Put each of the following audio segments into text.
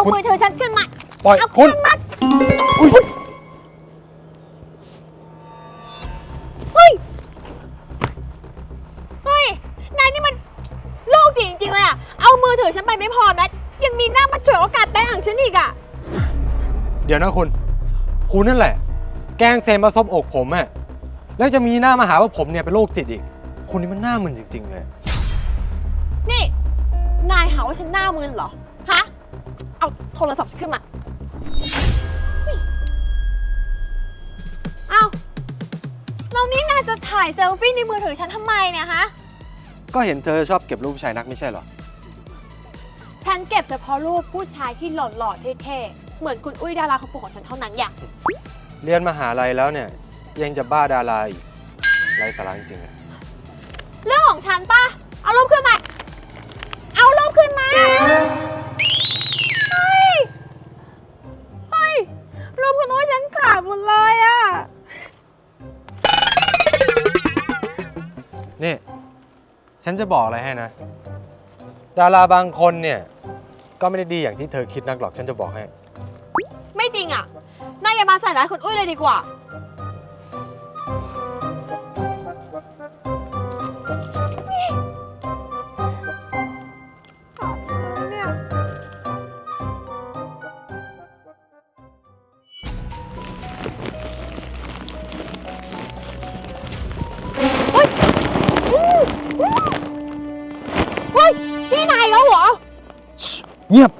เอามือถือฉันขึ้นมา ปล่อยเอาคุณขึ้นมาอุ๊ยเฮ้ย เฮ้ย นายนี่มันโลกจริงจริงๆเลยอะเอามือถือฉันไปไม่พอนะ ยังมีหน้ามาฉวยโอกาสแต่งฉันอีกอะเดี๋ยวนะคุณ คุณนั่นแหละ แกล้งเซมมาซบอกผมอะแล้วจะมีหน้ามาหาว่าผมเนี่ยเป็นโรคจิตอีก คุณนี่มันหน้ามึนจริง ๆ เลย นี่ นายหาว่าฉันหน้ามึนเหรอฮะเอา โทรศัพท์ฉันขึ้นมาเฮ้ยเอาแล้วนี่นายจะถ่ายเซลฟี่ในมือถือฉันทำไมเนี่ยฮะ ก็เห็นเธอชอบเก็บรูปชายนักไม่ใช่เหรอ ฉันเก็บเฉพาะรูปผู้ชายที่หล่อๆเท่ๆ เหมือนคุณอุ้ยดาราคนโปรดของฉันเท่านั้นอย่าง เรียนมหาลัยแล้วเนี่ย ยังจะบ้าดาราอีกไรสาระจริงๆเลยเรื่องของฉันปะเอารูปขึ้นมาเอา นี่ ฉันจะบอกอะไรให้นะ ดาราบางคนเนี่ย ก็ไม่ได้ดีอย่างที่เธอคิดนักหรอก ฉันจะบอกให้ ไม่จริงอะ นายอย่ามาใส่ร้ายคุณอุ้ยเลยดีกว่า Нет,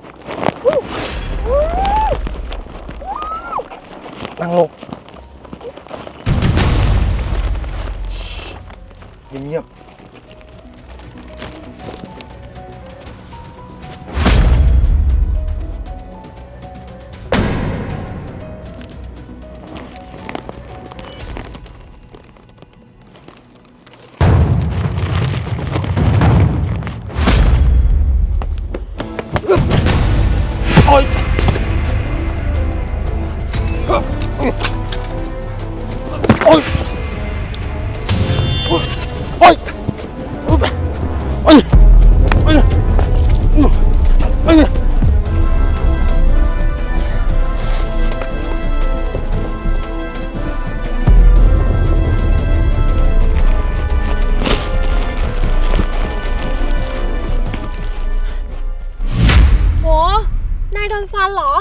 นายโดนฟันเหรอ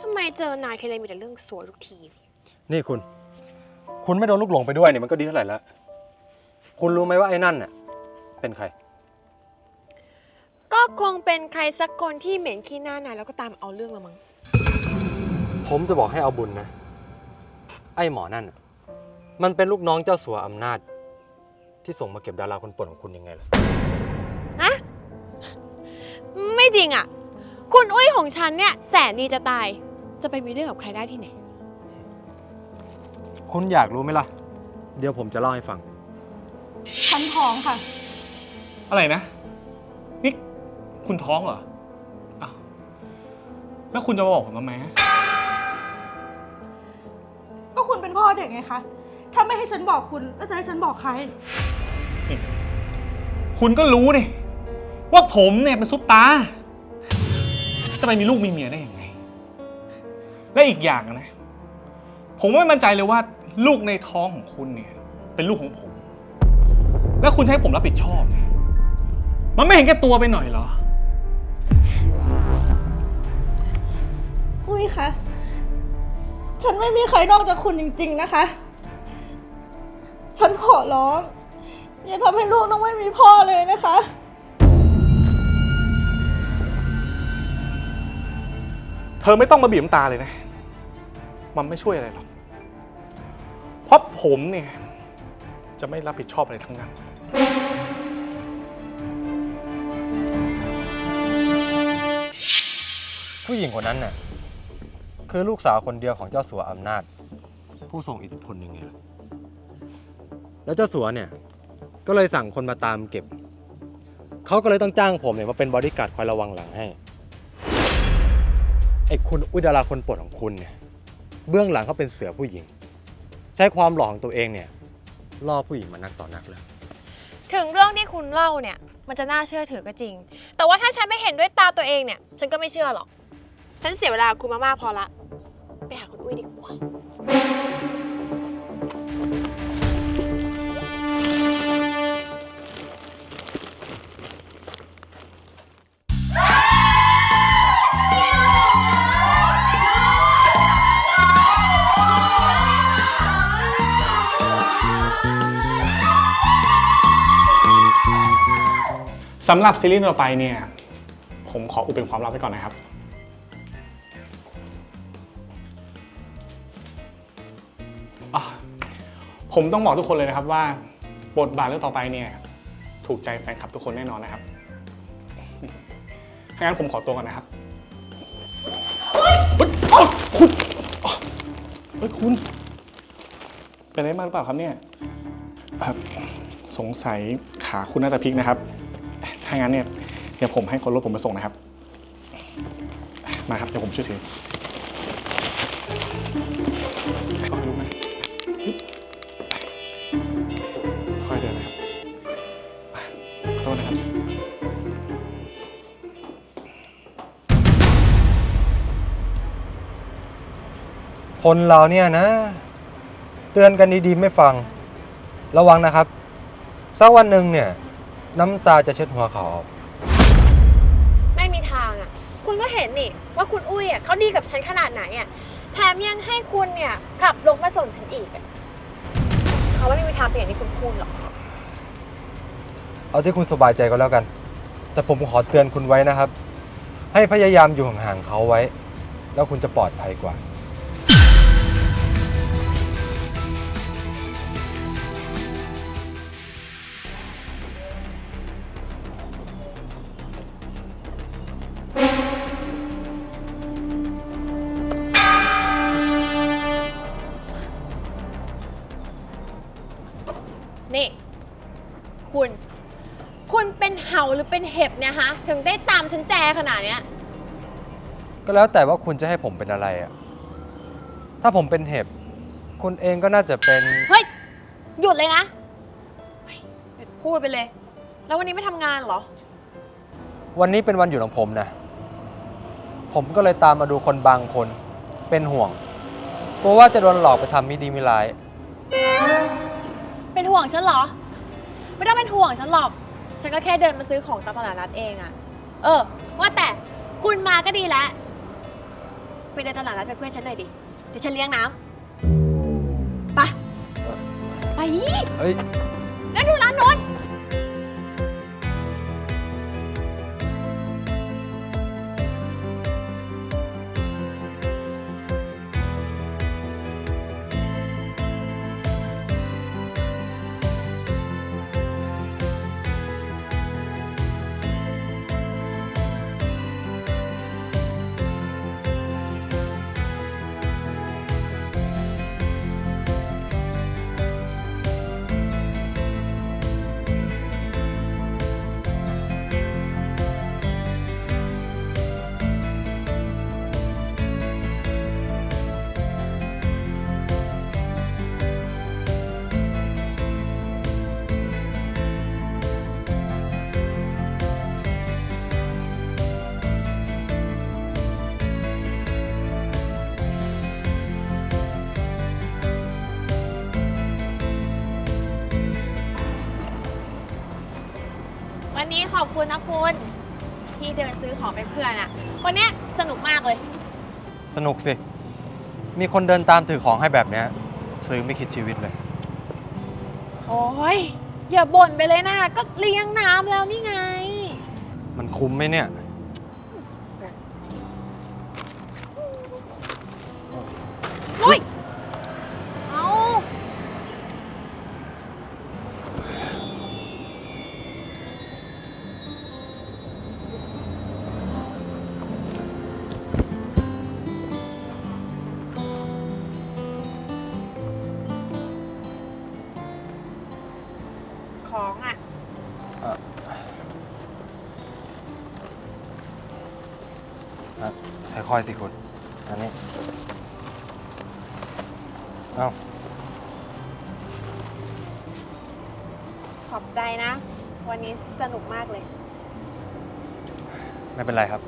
ทำไมเจอนายทีไรมีแต่เรื่องสวยทุกทีนี่คุณ คุณไม่โดนลูกหลงไปด้วยเนี่ยมันก็ดีเท่าไหร่แล้ว คุณรู้ไหมว่าไอ้นั่นน่ะ เป็นใคร ก็คงเป็นใครสักคนที่เหม็นขี้หน้านายแล้วก็ตามเอาเรื่องละมั้ง ผมจะบอกให้เอาบุญนะ ไอ้หมอนั่นน่ะ มันเป็นลูกน้องเจ้าสัวอำนาจ ที่ส่งมาเก็บดาราคนโปรดของคุณยังไงล่ะ อะไม่จริงอะคุณอุ้ยของฉันเนี่ยแสนดีจะตาย จะไปมีเรื่องกับใครได้ที่ไหน คุณอยากรู้ไหมล่ะ เดี๋ยวผมจะเล่าให้ฟัง ฉันท้องค่ะ อะไรนะ นี่คุณท้องเหรออ้าวแล้วคุณจะมาบอกผมทำไมฮะก็คุณเป็นพ่อเด็กไงคะ ถ้าไม่ให้ฉันบอกคุณแล้วจะให้ฉันบอกใคร คุณก็รู้นี่ว่าผมเนี่ยเป็นซุปตา จะไปมีลูกมีเมียได้ยังไง และอีกอย่างนะ ผมไม่มั่นใจเลยว่าลูกในท้องของคุณเนี่ย เป็นลูกของผม แล้วคุณจะให้ผมรับผิดชอบเนี่ยมันไม่เห็นแก่ตัวไปหน่อยเหรอ อุ้ยคะ ฉันไม่มีใครนอกจากคุณจริง ๆ นะคะ ฉันขอร้อง อย่าทำให้ลูกต้องไม่มีพ่อเลยนะคะ เธอไม่ต้องมาบีบน้ำตาเลยนะ มันไม่ช่วยอะไรหรอก เพราะผมเนี่ย จะไม่รับผิดชอบอะไรทั้งนั้น ผู้หญิงคนนั้นน่ะคือลูกสาวคนเดียวของเจ้าสัวอำนาจ ผู้ทรงอิทธิพลยังไงล่ะ แล้วเจ้าสัวเนี่ยก็เลยสั่งคนมาตามเก็บ เขาก็เลยต้องจ้างผมเนี่ยมาเป็นบอดี้การ์ดคอยระวังหลังให้ ไอ้คุณอุยดาราคนโปรดของคุณเนี่ย เบื้องหลังเขาเป็นเสือผู้หญิง ใช้ความหล่อของตัวเองเนี่ยล่อผู้หญิงมานักต่อนักเลยถึงเรื่องที่คุณเล่าเนี่ย มันจะน่าเชื่อถือก็จริง แต่ว่าถ้าฉันไม่เห็นด้วยตาตัวเองเนี่ย ฉันก็ไม่เชื่อหรอก ฉันเสียเวลาคุณมามากพอละ ไปหาคุณอุ้ยดีกว่า สำหรับซีรีส์ต่อไปเนี่ยผมขออุบเป็นความลับไว้ก่อนนะครับ ผมต้องบอกทุกคนเลยนะครับว่าบทบาทเรื่องต่อไปเนี่ยถูกใจแฟนคลับทุกคนแน่นอนนะครับถ้างั้นผมขอตัวก่อนนะครับเฮ้ยคุณเฮ้ยคุณ เป็นอะไรมากหรือเปล่าครับเนี่ย สงสัยขาคุณน่าจะพลิกนะครับ ถ้างั้นเนี่ยเดี๋ยวผมให้คนรถผมมาส่งนะครับ มาครับเดี๋ยวผมช่วยถือเอาดูไหมค่อยเดินนะครับโทษนะครับ คนเราเนี่ยนะ เตือนกันดีๆไม่ฟัง ระวังนะครับ สักวันหนึ่งเนี่ย น้ำตาจะเช็ดหัวเขาออกไม่มีทางอะ คุณก็เห็นนี่ว่าคุณอุ้ยอะเขาดีกับฉันขนาดไหนอะ แถมยังให้คุณเนี่ยขับรถมาส่งฉันอีกอะเขาไม่มีทางเป็นอย่างที่คุณพูดหรอก เอาที่คุณสบายใจก็แล้วกัน แต่ผมขอเตือนคุณไว้นะครับ ให้พยายามอยู่ห่างๆเขาไว้ แล้วคุณจะปลอดภัยกว่า ห่าหรือเป็นเห็บเนี่ยฮะ ถึงได้ตามฉันแจขนาดเนี้ย ก็แล้วแต่ว่าคุณจะให้ผมเป็นอะไรอะถ้าผมเป็นเห็บ คุณเองก็น่าจะเป็น เฮ้ย หยุดเลยนะเฮ้ยหยุดพูดไปเลย แล้ววันนี้ไม่ทำงานเหรอ วันนี้เป็นวันหยุดของผมนะ ผมก็เลยตามมาดูคนบางคน เป็นห่วง กลัวว่าจะโดนหลอกไปทำมิดีมิร้าย เป็นห่วงฉันเหรอ ไม่ต้องเป็นห่วงฉันหรอก ฉันก็แค่เดินมาซื้อของตามตลาดนัดเองอะเออ ว่าแต่คุณมาก็ดีแล้วไปเดินตลาดนัดเป็นเพื่อนฉันหน่อยดิ เดี๋ยวฉันเลี้ยงน้ำไป ไปเอ้ยงั้นดูร้านโน้น วันนี้ขอบคุณนะคุณ ที่เดินซื้อของเป็นเพื่อนอะวันเนี้ยสนุกมากเลย สนุกสิ มีคนเดินตามถือของให้แบบเนี้ย ซื้อไม่คิดชีวิตเลย โอ้ยอย่าบ่นไปเลยนะ ก็เลี้ยงน้ำแล้วนี่ไง มันคุ้มไหมเนี่ย อยสิคุณ อันนี้ เอาขอบใจนะ วันนี้สนุกมากเลย ไม่เป็นไรครับ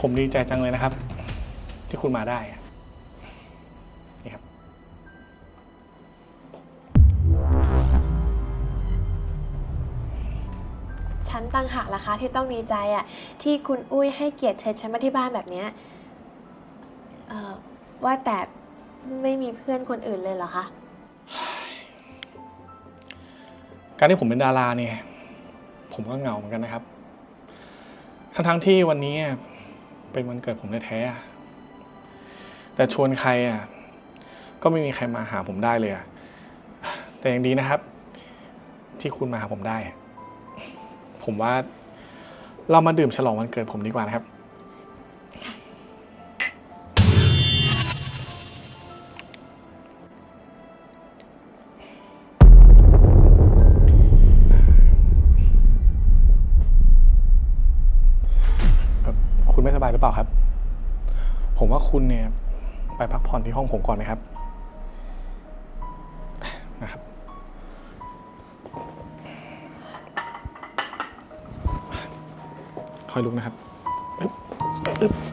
ผมดีใจจังเลยนะครับ ที่คุณมาได้อะนี่ครับ ฉันตั้งหากราคาที่ต้องดีใจอะที่คุณอุ้ยให้เกียรติเชิญฉันมาที่บ้านแบบเนี้ยเอ่อว่าแต่ไม่มีเพื่อนคนอื่นเลยเหรอคะ การที่ผมเป็นดาราเนี่ย ผมก็เหงาเหมือนกันนะครับ ทั้งๆที่วันนี้ เป็นวันเกิดผมแท้ๆแต่ชวนใครอะ ก็ไม่มีใครมาหาผมได้เลยอะแต่อย่างดีนะครับ ที่คุณมาหาผมได้ ผมว่าเรามาดื่มฉลองวันเกิดผมดีกว่านะครับ รือเปล่าครับ ผมว่าคุณเนี่ย ไปพักผ่อนที่ห้องผมก่อนนะครับ นะครับ คอยลุกนะครับ อึ๊บ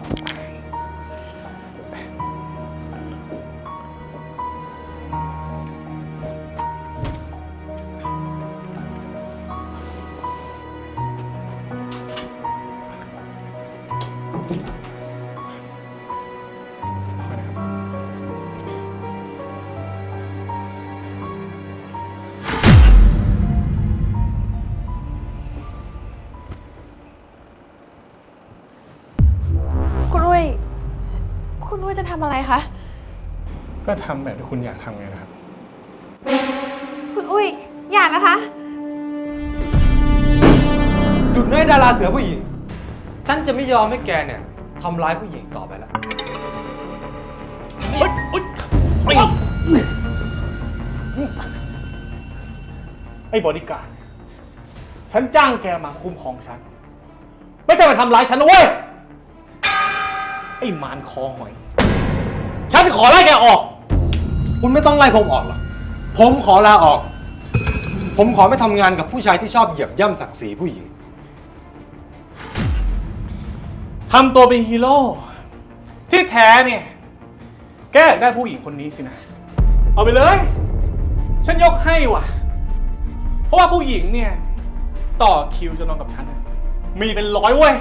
คุณอุ้ยจะทำอะไรคะ ก็ทำแบบที่คุณอยากทำไงนะครับ คุณอุ้ย อย่านะคะ หยุดน้อยดาราเสือผู้หญิง ฉันจะไม่ยอมให้แกเนี่ยทำร้ายผู้หญิงต่อไปแล้วเฮ้ยเฮ้ยไอ้ไอ้บอดี้การ์ดฉันจ้างแกมาคุ้มครองฉัน ไม่ใช่มาทำร้ายฉันนะเว้ย ไอ้มารคอหอย ฉันขอไล่แกออก คุณไม่ต้องไล่ผมออกหรอก ผมขอลาออก ผมขอไม่ทำงานกับผู้ชายที่ชอบเหยียบย่ำศักดิ์ศรีผู้หญิง ทำตัวเป็นฮีโร่ ที่แท้เนี่ย แกอยากได้ผู้หญิงคนนี้สินะ เอาไปเลย ฉันยกให้ว่ะ เพราะว่าผู้หญิงเนี่ย ต่อคิวจะนอนกับฉันน่ะมีเป็นร้อยเว้ย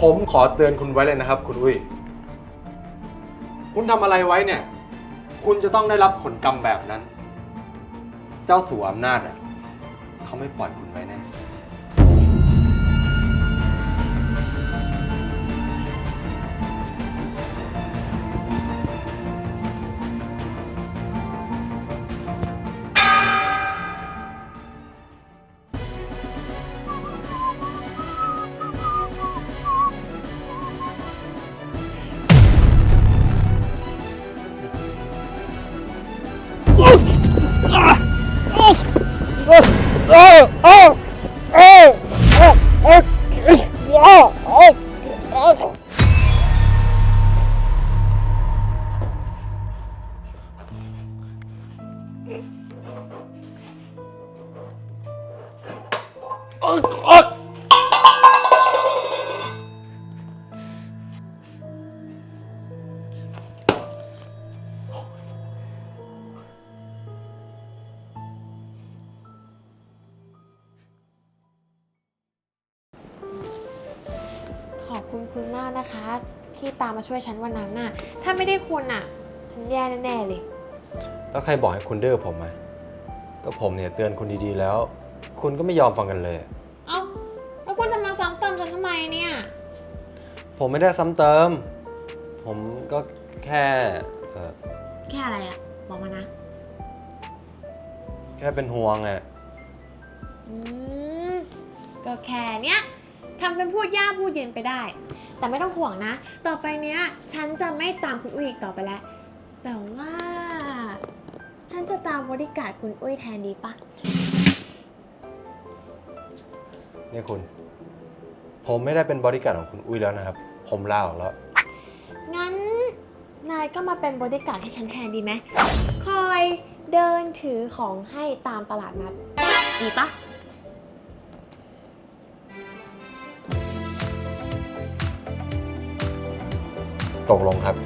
ผมขอเตือนคุณไว้เลยนะครับ คุณอุ้ย คุณทำอะไรไว้เนี่ย คุณจะต้องได้รับผลกรรมแบบนั้น เจ้าสัวอำนาจอะเขาไม่ปล่อยคุณไว้แน่ ขอบคุณคุณมากนะคะ ที่ตามมาช่วยฉันวันนั้นน่ะ ถ้าไม่ได้คุณน่ะ ฉันแย่แน่ๆเลย แล้วใครบอกให้คุณดื้อผมอะก็ผมเนี่ยเตือนคุณดีๆแล้ว คุณก็ไม่ยอมฟังกันเลย เอ้าแล้วคุณจะมาซ้ำเติมฉันทำไมเนี่ย ผมไม่ได้ซ้ำเติม ผมก็แค่เอ่อแค่อะไรอะบอกมานะ แค่เป็นห่วงอะอืมก็แค่เนี้ยทำเป็นพูดยากพูดเย็นไปได้ แต่ไม่ต้องห่วงนะ ต่อไปเนี้ย ฉันจะไม่ตามคุณอุ้ยอีกต่อไปแล้ว แต่ว่าฉัน จะตามบริการดคุณอุ้ยแทนดีปะ นี่คุณ ผมไม่ได้เป็นบริการดของคุณอุ้ยแล้วนะครับ ผมลาออกแล้ว งั้น นายก็มาเป็นบริการดให้ฉันแทนดีไหม คอยเดินถือของให้ตามตลาดนัด ดีปะ ตกลงครับ